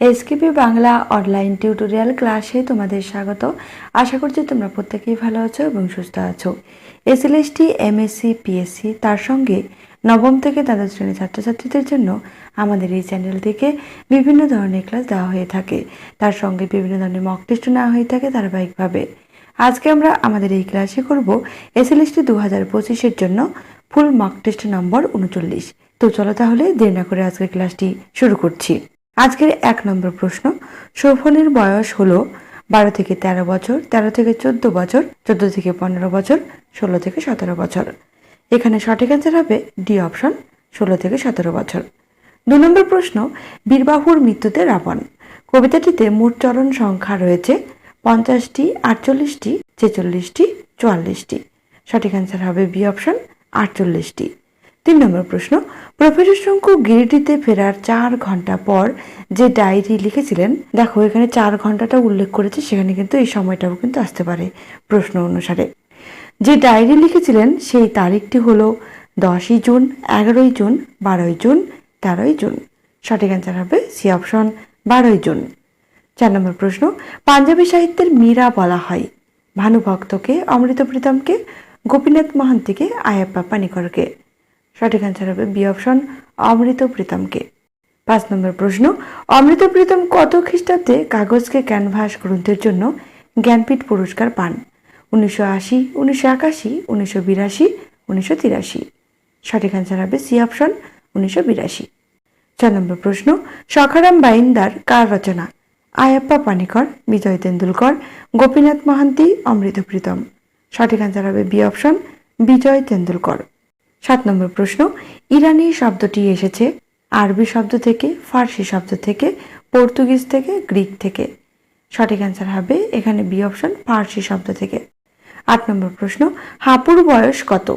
এসকেপি Bangla online tutorial ক্লাসে তোমাদের স্বাগত। আশা করছি তোমরা প্রত্যেকেই ভালো আছো এবং সুস্থ আছো। এসএলএসটি এমএসসি পিএসসি তার সঙ্গে নবম থেকে দ্বাদশ শ্রেণির ছাত্রছাত্রীদের জন্য আমাদের এই চ্যানেল থেকে বিভিন্ন ধরনের ক্লাস দেওয়া হয়ে থাকে। তার সঙ্গে বিভিন্ন ধরনের মক টেস্ট নেওয়া হয়ে থাকে ধারাবাহিকভাবে। আজকে আমরা আমাদের এই ক্লাসে করব এসএলএসটি দু হাজার পঁচিশের জন্য ফুল মক টেস্ট নম্বর উনচল্লিশ। তো চলো তাহলে দেরি না করে আজকের ক্লাসটি শুরু করছি। আজকের এক নম্বর প্রশ্ন, শোভনের বয়স হলো বারো থেকে তেরো বছর, তেরো থেকে চোদ্দ বছর, চোদ্দ থেকে পনেরো বছর, ষোলো থেকে সতেরো বছর। এখানে সঠিক অ্যান্সার হবে ডি অপশন, ষোলো থেকে সতেরো বছর। দু নম্বর প্রশ্ন, বীরবাহুর মৃত্যুতে রাবণ। কবিতাটিতে মোট চরণ সংখ্যা রয়েছে পঞ্চাশটি, আটচল্লিশটি, ছেচল্লিশটি, চুয়াল্লিশটি। সঠিক অ্যান্সার হবে বি অপশন, আটচল্লিশটি। তিন নম্বর প্রশ্ন, প্রফেসর শঙ্কু গিরিটিতে ফেরার চার ঘণ্টা পর যে ডায়েরি লিখেছিলেন, দেখো এখানে চার ঘন্টাটা উল্লেখ করেছে, সেখানে কিন্তু এই সময়টাও কিন্তু আসতে পারে প্রশ্ন অনুসারে। যে ডায়েরি লিখেছিলেন, সেই তারিখটি হলো দশই জুন, এগারোই জুন, বারোই জুন, তেরোই জুন। সঠিক অ্যান্সার হবে সি অপশন বারোই জুন। চার নম্বর প্রশ্ন, পাঞ্জাবি সাহিত্যের মীরা বলা হয় ভানুভক্তকে অমৃত প্রীতমকে, গোপীনাথ মহান্তিকে, আয়াপ্পা পানিকরকে। সঠিক অ্যান্সার হবে বি অপশন অমৃত প্রীতমকে। পাঁচ নম্বর প্রশ্ন, অমৃত প্রীতম কত খ্রিস্টাব্দে কাগজকে ক্যানভাস গ্রন্থের জন্য জ্ঞানপীঠ পুরস্কার পান? উনিশশো আশি, উনিশশো একাশি, উনিশশো বিরাশি, উনিশশো তিরাশি। সঠিক অ্যান্সার হবে সি অপশন উনিশশো বিরাশি। চার নম্বর প্রশ্ন, সখারাম বাইন্দার কার রচনা? আয়াপ্পা পানিকর, বিজয় তেন্ডুলকর, গোপীনাথ মহান্তি, অমৃত প্রীতম। সঠিক অ্যান্সার হবে বি অপশন বিজয় তেন্ডুলকর। সাত নম্বর প্রশ্ন, ইরানি শব্দটি এসেছে আরবি শব্দ থেকে, ফার্সি শব্দ থেকে, পর্তুগিজ থেকে, গ্রিক থেকে। সঠিক অ্যান্সার হবে এখানে বি অপশন ফার্সি শব্দ থেকে। আট নম্বর প্রশ্ন, হাপুর বয়স কত?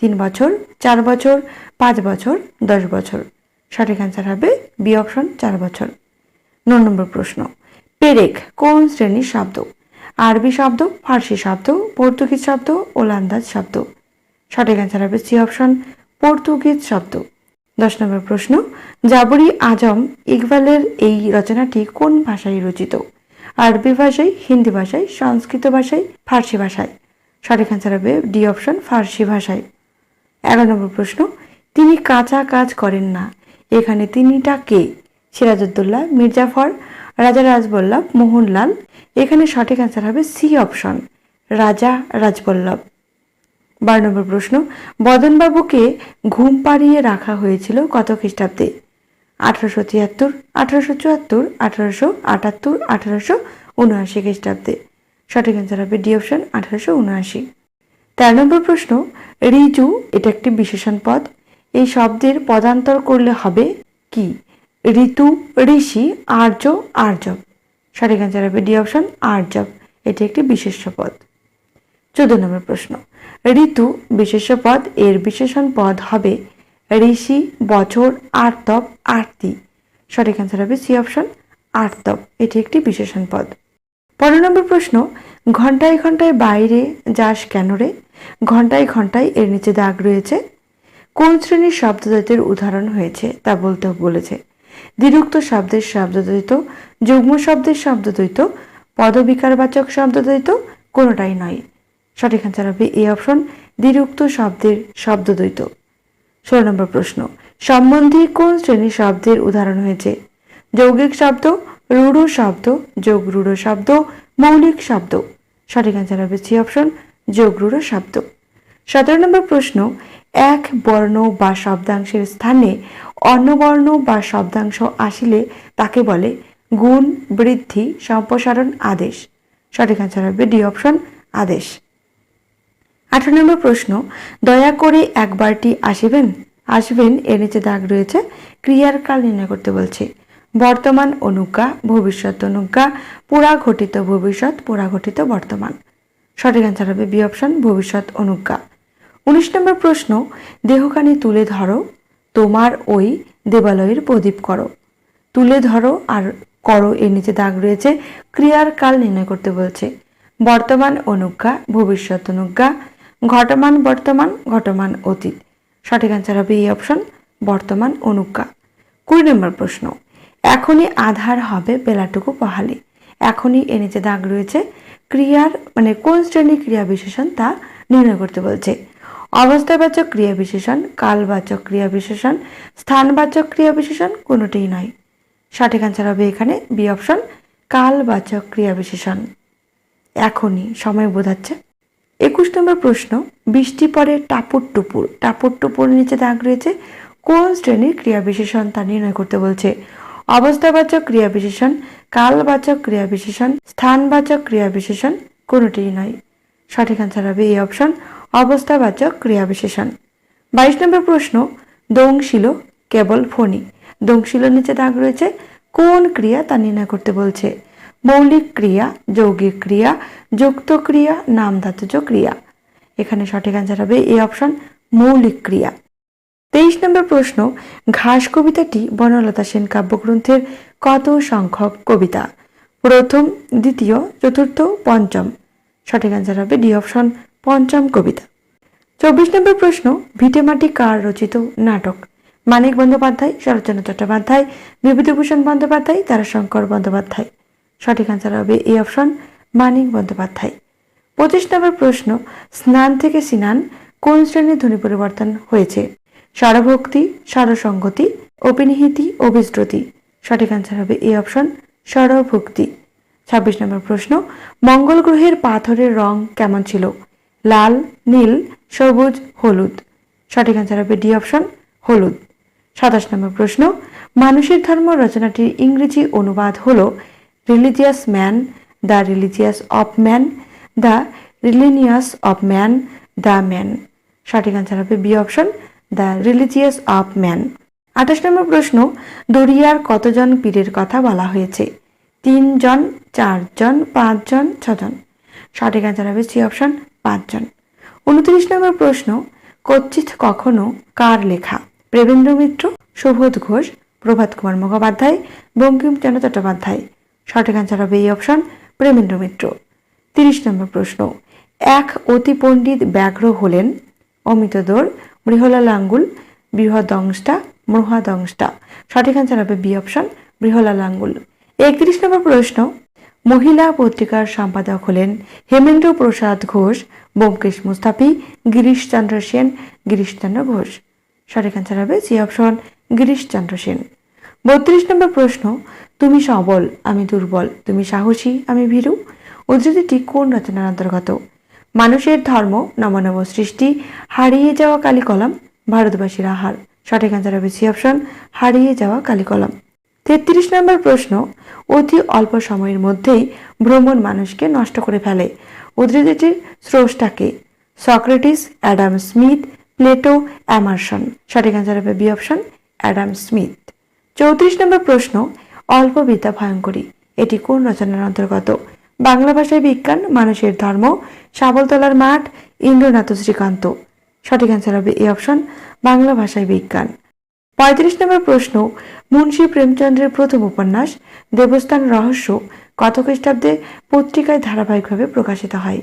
তিন বছর, চার বছর, পাঁচ বছর, দশ বছর। সঠিক অ্যান্সার হবে বি অপশন চার বছর। ন নম্বর প্রশ্ন, পেরেক কোন শ্রেণির শব্দ? আরবি শব্দ, ফার্সি শব্দ, পর্তুগিজ শব্দ, ওলান্দাজ শব্দ। সঠিক অ্যান্সার হবে সি অপশন পর্তুগিজ শব্দ। দশ নম্বর প্রশ্ন, জাবরি আজম ইকবালের এই রচনাটি কোন ভাষায় রচিত? আরবি ভাষায়, হিন্দি ভাষায়, সংস্কৃত ভাষায়, ফার্সি ভাষায়। সঠিক অ্যান্সার হবে ডি অপশন ফার্সি ভাষায়। এগারো নম্বর প্রশ্ন, তিনি কাঁচা কাজ করেন না। এখানে তিনিটা কে? সিরাজউদ্দৌলা, মির্জাফর, রাজা রাজবল্লভ, মোহনলাল। এখানে সঠিক অ্যান্সার হবে সি অপশন রাজা রাজবল্লভ। বারো নম্বর প্রশ্ন, বদনবাবুকে ঘুম পাড়িয়ে রাখা হয়েছিল কত খ্রিস্টাব্দে? আঠারোশো তিয়াত্তর, আঠারোশো চুয়াত্তর, আঠারোশো আটাত্তর, আঠারোশো উনআশি খ্রিস্টাব্দে। সঠিক অ্যান্সার হবে ডি অপশন আঠারোশো উনআশি। তেরো নম্বর প্রশ্ন, রিজু, এটা একটি বিশেষণ পদ। এই শব্দের পদান্তর করলে হবে কি? ঋতু, ঋষি, আর্য, আর্যব। সঠিক অ্যান্সার হবে ডি অপশন আর্যব। এটি একটি বিশেষ্য পদ। চোদ্দ নম্বর প্রশ্ন ঋতু বিশেষ্য পদ এর বিশেষণ পদ হবে ঋষি, বছর, আর্তব, আরতি। সঠিক অ্যান্সার হবে সি অপশন আর্তব। এটি একটি বিশেষণ পদ। পনেরো নম্বর প্রশ্ন, ঘন্টায় ঘন্টায় বাইরে যাস কেন রে? ঘন্টায় ঘন্টায় এর নিচে দাগ রয়েছে। কোন শ্রেণির শব্দদ্বৈতের উদাহরণ হয়েছে তা বলতে বলেছে। দ্বিরুক্ত শব্দের শব্দদ্বৈত, যুগ্ম শব্দের শব্দদ্বৈত, পদবিকারবাচক শব্দদ্বৈত কোনোটাই নয়। সঠিক অ্যান্সার হবে এ অপশন দ্বিরুক্ত শব্দের শব্দদ্বৈত। ষোলো নম্বর প্রশ্ন, সম্বন্ধী কোন শ্রেণির শব্দের উদাহরণ হয়েছে? যৌগিক শব্দ, রূঢ় শব্দ, যোগ রূঢ় শব্দ, মৌলিক শব্দ। সঠিক অ্যান্সার হবে সি অপশন যোগ রূঢ় শব্দ। সতেরো নম্বর প্রশ্ন, এক বর্ণ বা শব্দাংশের স্থানে অন্য বর্ণ বা শব্দাংশ আসিলে তাকে বলে গুণ, বৃদ্ধি, সম্প্রসারণ, আদেশ। সঠিক অ্যান্সার হবে ডি অপশন আদেশ। আঠারো নম্বর প্রশ্ন, দয়া করে একবারটি আসিবেন? আসবেন এর নিচে দাগ রয়েছে, ক্রিয়ার কাল নির্ণয় করতে বলছে। বর্তমান অনুজ্ঞা, ভবিষ্যৎ অনুজ্ঞা পুরা ঘটিত ভবিষ্যৎ পুরা ঘটিত বর্তমান। সঠিক অ্যান্সার হবে বি অপশন ভবিষ্যৎ অনুজ্ঞা। উনিশ নম্বর প্রশ্ন, দেহখানি তুলে ধরো, তোমার ওই দেবালয়ের প্রদীপ করো। তুলে ধরো আর করো এর নিচে দাগ রয়েছে, ক্রিয়ার কাল নির্ণয় করতে বলছে। বর্তমান অনুজ্ঞা, ভবিষ্যৎ অনুজ্ঞা ঘটমান, বর্তমান, ঘটমান, অতীত। সঠিক অ্যান্সার হবে এই অপশন বর্তমান, অনুজ্ঞা। কুড়ি নম্বর প্রশ্ন, এখনই আধার হবে বেলাটুকু পহালে এখনই এ নিচে দাগ রয়েছে। ক্রিয়ার মানে কোন শ্রেণির ক্রিয়া বিশেষণ তা নির্ণয় করতে বলছে। অবস্থাবাচক ক্রিয়া বিশেষণ, কালবাচক ক্রিয়া বিশেষণ, স্থানবাচক ক্রিয়া বিশেষণ, কোনোটিই নয়। সঠিক অ্যান্সার হবে এখানে বি অপশন কালবাচক ক্রিয়া বিশেষণ। এখনই, সময় বোঝাচ্ছে। একুশ নম্বর প্রশ্ন, বৃষ্টি পরে টাপুর টুপুর। টাপুর টুপুর নিচে দাগ রয়েছে, কোন শ্রেণির ক্রিয়া বিশেষণ তা নির্ণয় করতে বলছে? অবস্থাবাচক ক্রিয়া বিশেষণ, কালবাচক ক্রিয়া বিশেষণ, স্থানবাচক ক্রিয়া বিশেষণ, কোনোটিই নয়। সঠিক অ্যান্সার হবে এই অপশন অবস্থাবাচক ক্রিয়া বিশেষণ। বাইশ নম্বর প্রশ্ন, দংশিল কেবল ফণি। দংশিল নিচে দাগ রয়েছে, কোন ক্রিয়া তা নির্ণয় করতে বলছে? মৌলিক ক্রিয়া, যৌগিক ক্রিয়া, যুক্ত ক্রিয়া নাম ধাতুজ ক্রিয়া। এখানে সঠিক অ্যান্সার হবে এই অপশন মৌলিক ক্রিয়া। তেইশ নম্বর প্রশ্ন, ঘাস কবিতাটি বনলতা সেন কাব্যগ্রন্থের কত সংখ্যক কবিতা? প্রথম, দ্বিতীয়, চতুর্থ, পঞ্চম। সঠিক অ্যান্সার হবে ডি অপশন পঞ্চম কবিতা। চব্বিশ নম্বর প্রশ্ন, ভিটেমাটি কার রচিত নাটক? মানিক বন্দ্যোপাধ্যায়, শরৎচন্দ্র চট্টোপাধ্যায়, বিভূতিভূষণ বন্দ্যোপাধ্যায়, তারাশঙ্কর বন্দ্যোপাধ্যায়। সঠিক অ্যান্সার হবে এই অপশন মানিক বন্দ্যোপাধ্যায়। পঁচিশ নম্বর প্রশ্ন, স্নান থেকে সিনান কোন শ্রেণির ধ্বনি পরিবর্তন হয়েছে? স্বরভক্তি, স্বরসঙ্গতি অপিনিহিতি অভিশ্রুতি। সঠিক অ্যান্সার হবে এই অপশন স্বরভক্তি। ছাব্বিশ নম্বর প্রশ্ন, মঙ্গল গ্রহের পাথরের রং কেমন ছিল? লাল, নীল, সবুজ, হলুদ। সঠিক অ্যান্সার হবে ডি অপশন হলুদ। সাতাশ নম্বর প্রশ্ন, মানুষের ধর্ম রচনাটির ইংরেজি অনুবাদ হল religious man the religious of man the religious of man the man সঠিক অ্যান্সার হবে B option the religious of man আঠাশ নম্বর প্রশ্ন, দরিয়ার কতজন পীরের কথা বলা হয়েছে? তিনজন, চারজন, পাঁচজন, ছজন। সঠিক অ্যান্সার হবে সি অপশন পাঁচজন। উনত্রিশ নম্বর প্রশ্ন, কচ্ছিত কখনো কার লেখা? প্রেমেন্দ্র মিত্র, সুবোধ ঘোষ, প্রভাত কুমার মুখোপাধ্যায়, বঙ্কিমচন্দ্র চট্টোপাধ্যায়। সঠিক অ্যান্সার হবে এই অপশন প্রেমেন্দ্র মিত্র। তিরিশ নম্বর প্রশ্ন, এক অতি পণ্ডিত ব্যাঘ্র হলেন অমিত দোর মৃহলাল আঙ্গুল বৃহদংষ্টা মৃহাদংষ্টা সঠিক অ্যান্সার হবে বি অপশন বৃহলাল আঙ্গুল। একত্রিশ নম্বর প্রশ্ন, মহিলা পত্রিকার সম্পাদক হলেন হেমেন্দ্র প্রসাদ ঘোষ, ব্যোমকেশ মুস্তাফি গিরিশচন্দ্র সেন গিরিশচন্দ্র ঘোষ। সঠিক অ্যান্সার হবে সি অপশন গিরিশচন্দ্র সেন। বত্রিশ নম্বর প্রশ্ন তুমি সবল, আমি দুর্বল, তুমি সাহসী, আমি ভীরু। উদ্ধৃতিটি কোন রচনার অন্তর্গত? মানুষের ধর্ম, নমনব সৃষ্টি, হারিয়ে যাওয়া কালিকলম, ভারতবাসীর আহার। সঠিক অ্যান্সার হবে সি অপশন হারিয়ে যাওয়া কালিকলম। তেত্রিশ নম্বর প্রশ্ন, অতি অল্প সময়ের মধ্যেই ভ্রমণ মানুষকে নষ্ট করে ফেলে। উদ্ধৃতিটির স্রষ্টাকে Socrates, Adam Smith, Plato, Emerson. সঠিক অ্যান্সার হবে বি অপশন অ্যাডাম স্মিথ। চৌত্রিশ নম্বর প্রশ্ন অল্প বিদ্যা ভয়ঙ্করী। এটি কোন রচনার অন্তর্গত? বাংলা ভাষায় বিজ্ঞান, মানুষের ধর্ম সাবলতলার মাঠ, ইন্দ্রনাথ শ্রীকান্ত। সঠিক অ্যান্সার হবে এই অপশন বাংলা ভাষায় বিজ্ঞান। পঁয়ত্রিশ নম্বর প্রশ্ন, মুন্সী প্রেমচন্দ্রের প্রথম উপন্যাস, দেবস্থান রহস্য, কত খ্রিস্টাব্দে পত্রিকায় ধারাবাহিকভাবে প্রকাশিত হয়?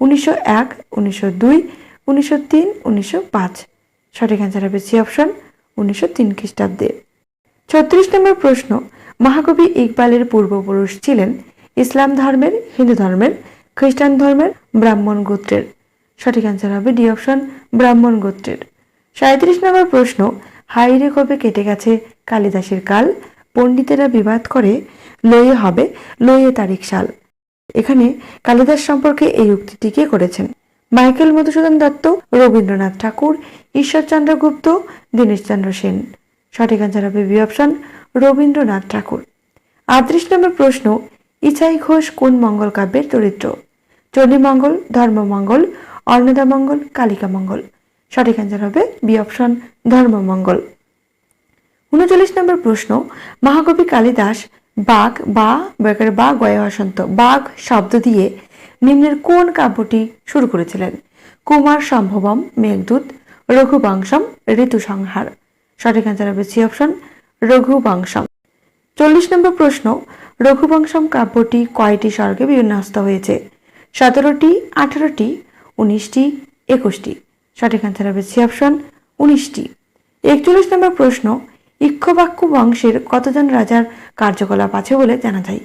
উনিশশো এক, উনিশশো দুই, উনিশশো তিন, উনিশশো পাঁচ। সঠিক অ্যান্সার হবে সি অপশন উনিশশো তিন খ্রিস্টাব্দে। ছত্রিশ নম্বর প্রশ্ন মহাকবি ইকবালের পূর্বপুরুষ ছিলেন ইসলাম ধর্মের, হিন্দু ধর্মের, খ্রিস্টান ধর্মের ব্রাহ্মণ গোত্রের। সঠিক অ্যান্সার হবে ডি অপশন ব্রাহ্মণ গোত্রের। সাঁত্রিশ নম্বর প্রশ্ন হাইরে কবে কেটে গেছে কালিদাসের কাল? পণ্ডিতেরা বিবাদ করে, লয়ে হবে, লয়ে তারিখ সাল। এখানে কালিদাস সম্পর্কে এই উক্তিটি কে করেছেন? মাইকেল মধুসূদন দত্ত, রবীন্দ্রনাথ ঠাকুর, ঈশ্বরচন্দ্র গুপ্ত, দীনেশচন্দ্র সেন। সঠিক অ্যান্সার হবে বি অপশন রবীন্দ্রনাথ ঠাকুর। আটত্রিশ নম্বর প্রশ্ন, ইছাই ঘোষ কোন মঙ্গল কাব্যের চরিত্র? চণ্ডীমঙ্গল, ধর্মমঙ্গল অন্নদামঙ্গল কালিকা মঙ্গল সঠিক অ্যান্সার হবে বি অপশন ধর্মমঙ্গল। উনচল্লিশ নম্বর প্রশ্ন, মহাকবি কালিদাস বাঘ বা, বেকার বা গয়া বসন্ত বাঘ শব্দ দিয়ে নিম্নের কোন কাব্যটি শুরু করেছিলেন? কুমার সম্ভবম, মেঘদূত, রঘুবংশম, ঋতুসংহার। সঠিক অ্যান্সার হবে সি অপশন রঘুবংশম। চল্লিশ নম্বর প্রশ্ন, রঘুবংশম কাব্যটি কয়টি স্বর্গে বিন্যস্ত হয়েছে? সতেরোটি, আঠারোটি, উনিশটি, একুশটি। সঠিক অ্যান্সার হবে সি অপশন উনিশটি। একচল্লিশ নম্বর প্রশ্ন, ইক্ষবাক্য বংশের কতজন রাজার কার্যকলাপ আছে বলে জানা যায়?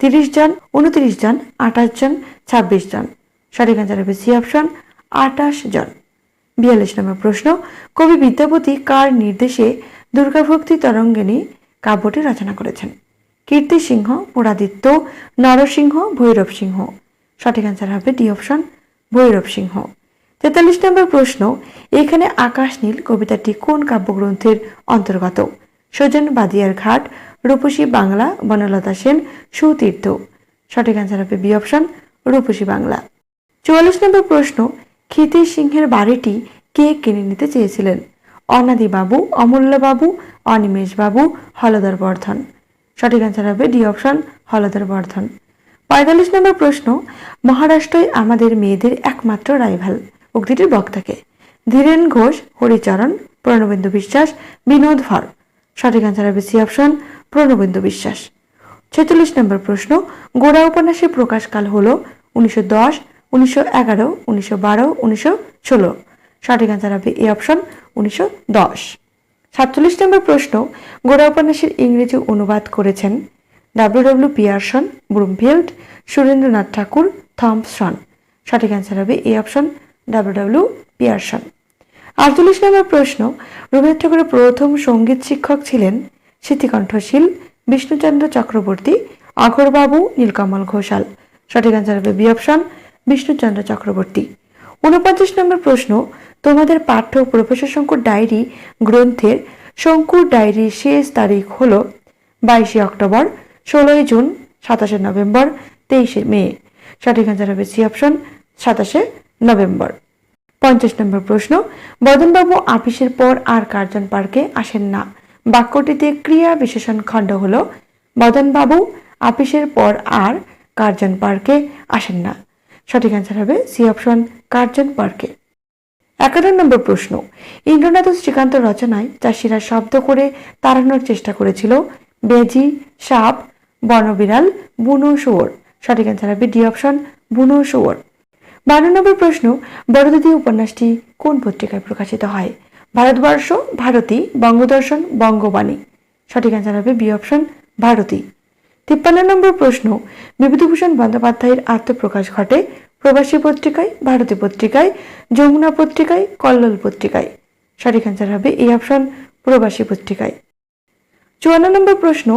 তিরিশ জন, উনত্রিশ জন, আঠাশ জন, ছাব্বিশ জন। সঠিক অ্যান্সার হবে সি অপশন আঠাশ জন। বিয়াল্লিশ নম্বর প্রশ্ন, কবি বিদ্যাপতি কার নির্দেশে দুর্গাভক্তি তরঙ্গিনী কাব্যটি রচনা করেছেন। কীর্তি সিংহ পুরাদিত্য নরসিংহ, ভৈরব সিংহ। সঠিক অ্যান্সার হবে ডি অপশন ভৈরব সিংহ। তেতাল্লিশ নম্বর প্রশ্ন, এখানে আকাশ নীল কবিতাটি কোন কাব্যগ্রন্থের অন্তর্গত? সজন বাদিয়ার ঘাট, রূপসী বাংলা, বনলতা সেন, সুতীর্থ। সঠিক অ্যান্সার হবে বি অপশন রূপসী বাংলা। চুয়াল্লিশ নম্বর প্রশ্ন খিতি সিংহের বাড়িটি কে কিনে নিতে চেয়েছিলেন? অনাদি বাবু অমূল্য বাবু অনিমেষ বাবু হলধর বর্ধন। সঠিক অ্যান্সার হবে ডি অপশন হলধর বর্ধন। পঁয়তাল্লিশ নম্বর প্রশ্ন, মহারাষ্ট্রই আমাদের মেয়েদের একমাত্র রাইভাল উক্তিটির বক্তাকে। ধীরেন ঘোষ, হরিচরণ, প্রণবেন্দু বিশ্বাস, বিনোদ ভর। সঠিক অ্যান্সার হবে সি অপশন প্রণবেন্দু বিশ্বাস। ছেচল্লিশ নম্বর প্রশ্ন, গোড়া উপন্যাসের প্রকাশকাল হল উনিশশো দশ, উনিশশো এগারো, উনিশশো বারো, উনিশশো ষোলো। সঠিক অ্যান্সার হবে এ অপশন উনিশশো দশ। সাতচল্লিশ নম্বর প্রশ্ন, গোড়া উপন্যাসের ইংরেজি অনুবাদ করেছেন W W Pearson Broomfield, Surendranath Tagore, Thomson. সঠিক অ্যান্সার হবে A option W W Pearson আটচল্লিশ নম্বর প্রশ্ন, রবীন্দ্রনাথ ঠাকুরের প্রথম সংগীত শিক্ষক ছিলেন স্মৃতিকণ্ঠশীল বিষ্ণুচন্দ্র চক্রবর্তী আগরবাবু নীলকমল ঘোষাল। সঠিক অ্যান্সার হবে বি অপশন বিষ্ণুচন্দ্র চক্রবর্তী। উনপঞ্চাশ নম্বর প্রশ্ন, তোমাদের পাঠ্য প্রফেসর শঙ্কুর ডায়েরি গ্রন্থের শঙ্কুর ডায়েরির শেষ তারিখ হল বাইশে অক্টোবর, ষোলোই জুন, সাতাশে নভেম্বর, তেইশে মে। সঠিক অ্যান্সার হবে সি অপশন সাতাশে নভেম্বর। পঞ্চাশ নম্বর প্রশ্ন, বদনবাবু আপিসের পর আর কার্জন পার্কে আসেন না। বাক্যটিতে ক্রিয়া বিশেষণ খণ্ড হল, বদনবাবু আপিসের পর আর কার্জন পার্কে আসেন না। সঠিক অ্যান্সার হবে সি অপশন কার্জন পার্কে। একান্ন নম্বর প্রশ্ন, ইন্দ্রনাথ শ্রীকান্ত রচনায় চাষিরা শব্দ করে তাড়ানোর চেষ্টা করেছিল। বেজি, সাপ বনবিড়াল বুনো শুয়োর। সঠিক অ্যান্সার হবে ডি অপশন, বুনো শুয়োর। বারো নম্বর প্রশ্ন, বড়দিদি উপন্যাসটি কোন পত্রিকায় প্রকাশিত হয়? ভারতবর্ষ, ভারতী, বঙ্গদর্শন, বঙ্গবাণী। সঠিক অ্যান্সার হবে বি অপশন, ভারতী। তিপ্পান্ন নম্বর প্রশ্ন, বিভূতিভূষণ বন্দ্যোপাধ্যায়ের আত্মপ্রকাশ ঘটে প্রবাসী পত্রিকায়, ভারতী পত্রিকায়, যমুনা পত্রিকায়, কল্লোল পত্রিকায়। সঠিক অ্যান্সার হবে এই অপশন প্রবাসী পত্রিকায়। চুয়ান্ন নম্বর প্রশ্ন,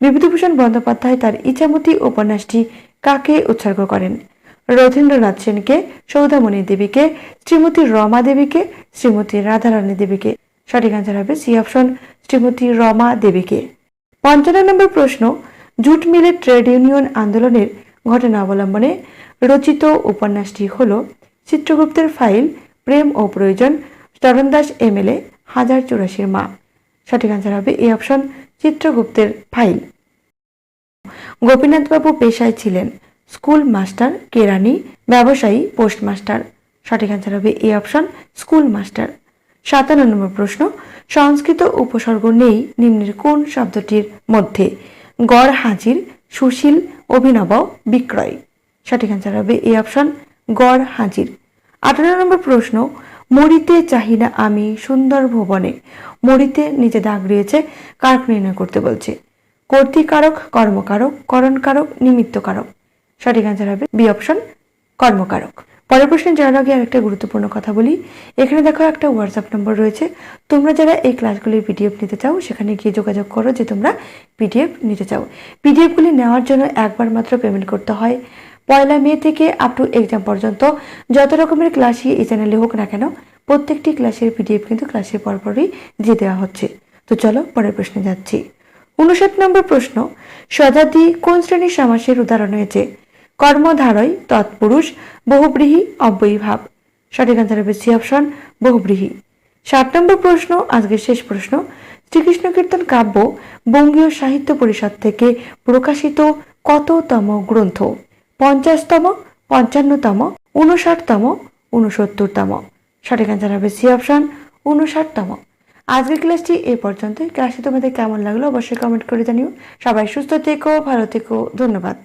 বিভূতিভূষণ বন্দ্যোপাধ্যায় তার ইচ্ছামতি উপন্যাসটি কাকে উৎসর্গ করেন? রথীন্দ্রনাথ সেনকে সৌদামণি দেবীকে, শ্রীমতী রমা দেবীকে, শ্রীমতী রাধারানী দেবীকে? সঠিক অ্যান্সার হবে সি অপশন শ্রীমতী রমা দেবীকে। পঞ্চান্ন নম্বর প্রশ্ন, জুট মিলের ট্রেড ইউনিয়ন আন্দোলনের ঘটনা অবলম্বনে রচিত উপন্যাসটি হল চিত্রগুপ্তের ফাইল, প্রেম ও প্রয়োজন চরণদাস এমএলএ হাজার চুরাশির মা। সঠিক অ্যান্সার হবে এই অপশন চিত্রগুপ্তের ফাইল। গোপীনাথবাবু পেশায় ছিলেন স্কুল মাস্টার কেরানি ব্যবসায়ী পোস্টমাস্টার সঠিক অ্যান্সার হবে এই অপশন স্কুল মাস্টার। সাতান্ন নম্বর প্রশ্ন, সংস্কৃত উপসর্গ নেই নিম্নের কোন শব্দটির মধ্যে? গড় হাজির সুশীল, অভিনব, বিক্রয়। সঠিক অ্যান্সার হবে এই অপশন গড় হাজির। আঠারো নম্বর প্রশ্ন, মরিতে চাহিদা আমি সুন্দর ভুবনে। মরিতে নিচে দাগ রয়েছে, কারক নির্ণয় করতে বলছে। কর্তৃকারক, কর্মকারক, করণকারক, নিমিত্তকারক। সঠিক অ্যান্সার হবে বি অপশন কর্মকারক। পরের প্রশ্নে যাওয়ার আগে আরেকটা গুরুত্বপূর্ণ কথা বলি। এখানে দেখো একটা হোয়াটসঅ্যাপ নম্বর রয়েছে। তোমরা যারা এই ক্লাসগুলির পিডিএফ নিতে চাও, সেখানে গিয়ে যোগাযোগ করো যে তোমরা পিডিএফ নিতে চাও। পিডিএফগুলি নেওয়ার জন্য একবার মাত্র পেমেন্ট করতে হয়। পয়লা মে থেকে আপ টু এক্সাম পর্যন্ত যত রকমের ক্লাসই এই চ্যানেলে হোক না কেন, প্রত্যেকটি ক্লাসের পিডিএফ কিন্তু ক্লাসের পরপরই দিয়ে দেওয়া হচ্ছে। তো চলো পরের প্রশ্নে যাচ্ছি। উনষাট নম্বর প্রশ্ন শতাব্দী কোন শ্রেণির সমাসের উদাহরণ হয়েছে? কর্মধারয়, তৎপুরুষ বহুব্রীহি অব্যয়ীভাব। সঠিক আনসার হবে সি অপশন বহুব্রীহি। ষাট নম্বর প্রশ্ন, আজকের শেষ প্রশ্ন। শ্রীকৃষ্ণ কীর্তন কাব্য বঙ্গীয় সাহিত্য পরিষদ থেকে প্রকাশিত কততম গ্রন্থ? পঞ্চাশতম, পঞ্চান্নতম উনষাটতম উনসত্তরতম সঠিক অ্যান্সার হবে সি অপশন উনষাটতম আজকের ক্লাসটি এ পর্যন্ত ক্লাসটি তোমাদের কেমন লাগল অবশ্যই কমেন্ট করে জানিও। সবাই সুস্থ থেকো, ভালো থেকো। ধন্যবাদ।